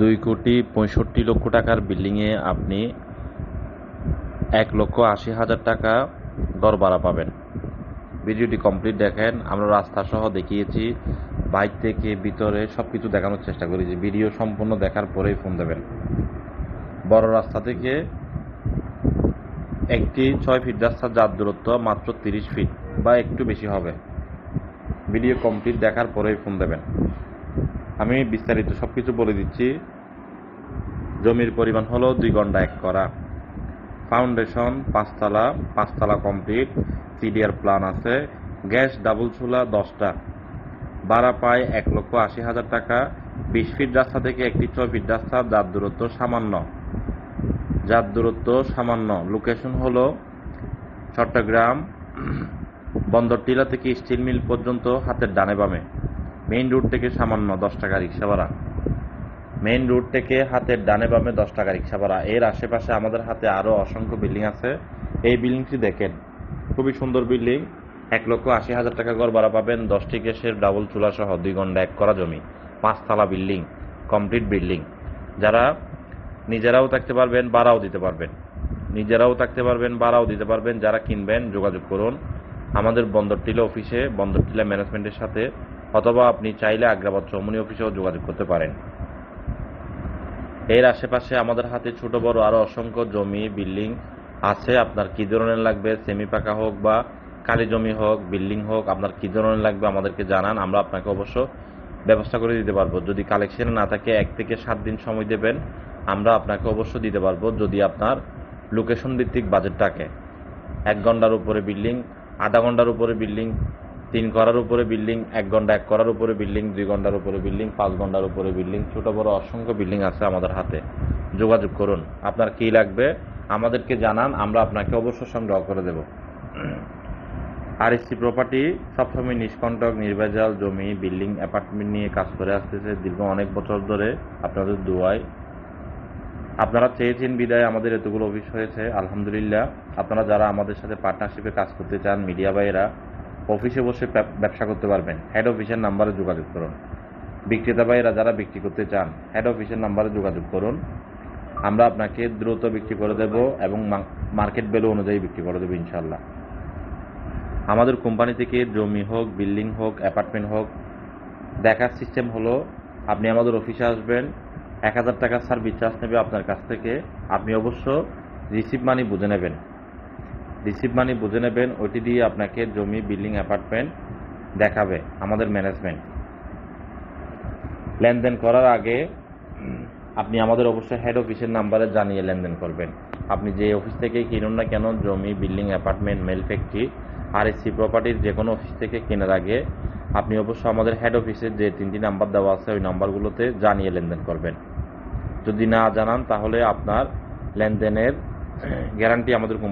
দুই কোটি পঁয়ষট্টি লক্ষ টাকার বিল্ডিংয়ে আপনি এক লক্ষ আশি হাজার টাকা দর ভাড়া পাবেন। ভিডিওটি কমপ্লিট দেখেন, আমরা রাস্তা সহ দেখিয়েছি, বাইক থেকে ভিতরে সব কিছু দেখানোর চেষ্টা করেছি। ভিডিও সম্পূর্ণ দেখার পরেই ফোন দেবেন। বড় রাস্তা থেকে একটি ছয় ফিট রাস্তার যার দূরত্ব মাত্র তিরিশ ফিট বা একটু বেশি হবে। ভিডিও কমপ্লিট দেখার পরেই ফোন দেবেন। আমি বিস্তারিত সব কিছু বলে দিচ্ছি। জমির পরিমাণ হলো দুই ঘণ্টা এক করা। ফাউন্ডেশন পাঁচতলা পাঁচতলা কমপ্লিট সিডিআর প্ল্যান আছে। গ্যাস ডাবল চুলা দশটা। ভাড়া পায় এক লক্ষ আশি হাজার টাকা। বিশ ফিট রাস্তা থেকে একটি ছয় ফিট রাস্তা, যার দূরত্ব সামান্য। যার দূরত্ব সামান্য। লোকেশন হল চট্টগ্রাম বন্দর টিলা থেকে স্টিল মিল পর্যন্ত হাতের ডানে বামে। মেইন রোড থেকে সামান্য দশ টাকা রিক্সা ভাড়া। মেইন রোড থেকে হাতের ডানে বামে দশ টাকা রিক্সা ভাড়া। এর আশেপাশে আমাদের হাতে আরও অসংখ্য বিল্ডিং আছে। এই বিল্ডিংটি দেখেন, খুবই সুন্দর বিল্ডিং এক লক্ষ আশি হাজার টাকা ঘর ভাড়া পাবেন। দশটি গ্যাসের ডাবল চুলা সহ দুই ঘণ্টা এক করা জমি। পাঁচতলা বিল্ডিং কমপ্লিট বিল্ডিং যারা নিজেরাও থাকতে পারবেন, ভাড়াও দিতে পারবেন। নিজেরাও থাকতে পারবেন, ভাড়াও দিতে পারবেন। যারা কিনবেন, যোগাযোগ করুন। আমাদের বন্দর টিলা অফিসে বন্দর টিলা ম্যানেজমেন্টের সাথে অথবা আপনি চাইলে আগ্রাবাদ চৌমনি অফিসেও যোগাযোগ করতে পারেন। এর আশেপাশে আমাদের হাতে ছোট, বড় আরও অসংখ্য জমি, বিল্ডিং আছে। আপনার কী ধরনের লাগবে? সেমি পাকা হোক বা কালি জমি হোক, বিল্ডিং হোক, আপনার কী ধরনের লাগবে আমাদেরকে জানান। আমরা আপনাকে অবশ্য ব্যবস্থা করে দিতে পারব। যদি কালেকশন না থাকে, এক থেকে সাত দিন সময় দেবেন, আমরা আপনাকে অবশ্য দিতে পারব যদি আপনার লোকেশন ভিত্তিক বাজেট থাকে এক ঘণ্টার উপরে বিল্ডিং, আধা ঘণ্টার উপরে বিল্ডিং তিন করার উপরে বিল্ডিং, এক ঘণ্টা এক করার উপরে বিল্ডিং, দুই ঘণ্টার উপরে বিল্ডিং, পাঁচ ঘণ্টার উপরে বিল্ডিং, ছোট বড় অসংখ্য বিল্ডিং আছে আমাদের হাতে। যোগাযোগ করুন। আপনার কি লাগবে আমাদেরকে জানান, আমরা আপনাকে অবশ্য সংগ্রহ করে দেব। আর এসি প্রপার্টি সবসময় নিষ্কণ্টক, নির্ভেজাল, জমি, বিল্ডিং, অ্যাপার্টমেন্ট নিয়ে কাজ করে আসতেছে। দীর্ঘ অনেক বছর ধরে আপনাদের দুয়ায়। আপনারা চেয়েছেন বিদায়, আমাদের এতগুলো অফিস হয়েছে, আলহামদুলিল্লাহ। আপনারা যারা আমাদের সাথে পার্টনারশিপে কাজ করতে চান, মিডিয়া ভাইয়েরা অফিসে বসে ব্যবসা করতে পারবেন। হেড অফিসের নাম্বারে যোগাযোগ করুন। বিক্রেতা ভাইয়েরা যারা বিক্রি করতে চান হেড অফিসের নাম্বারে যোগাযোগ করুন। আমরা আপনাকে দ্রুত বিক্রি করে দেব এবং মার্কেট ভ্যালু অনুযায়ী বিক্রি করে দেবো ইনশাল্লাহ আমাদের কোম্পানি থেকে জমি হোক বিল্ডিং হোক অ্যাপার্টমেন্ট হোক, দেখার সিস্টেম হলো আপনি আমাদের অফিসে আসবেন, এক হাজার টাকার সার্ভিস চার্জ নেবে আপনার কাছ থেকে। আপনি অবশ্য রিসিভ মানি বুঝে নেবেন। রিসিভ মানি বুঝে নেবেন, ওইটি দিয়ে আপনাকে জমি বিল্ডিং অ্যাপার্টমেন্ট দেখাবে, আমাদের ম্যানেজমেন্ট লেনদেন করার আগে আপনি আমাদের অবশ্যই হেড অফিসের নাম্বারে জানিয়ে লেনদেন করবেন। আপনি যে অফিস থেকেই কিনুন না কেন, জমি বিল্ডিং অ্যাপার্টমেন্ট মেল ফ্যাক্টরি আর এসি প্রপার্টির যে কোনো অফিস থেকে কেনার আগে, আপনি অবশ্যই আমাদের হেড অফিসের যে তিনটি নাম্বার দেওয়া আছে, ওই নাম্বারগুলোতে জানিয়ে লেনদেন করবেন। যদি না জানান, তাহলে আপনার লেনদেনের গ্যারান্টি আমাদের কোম্পানি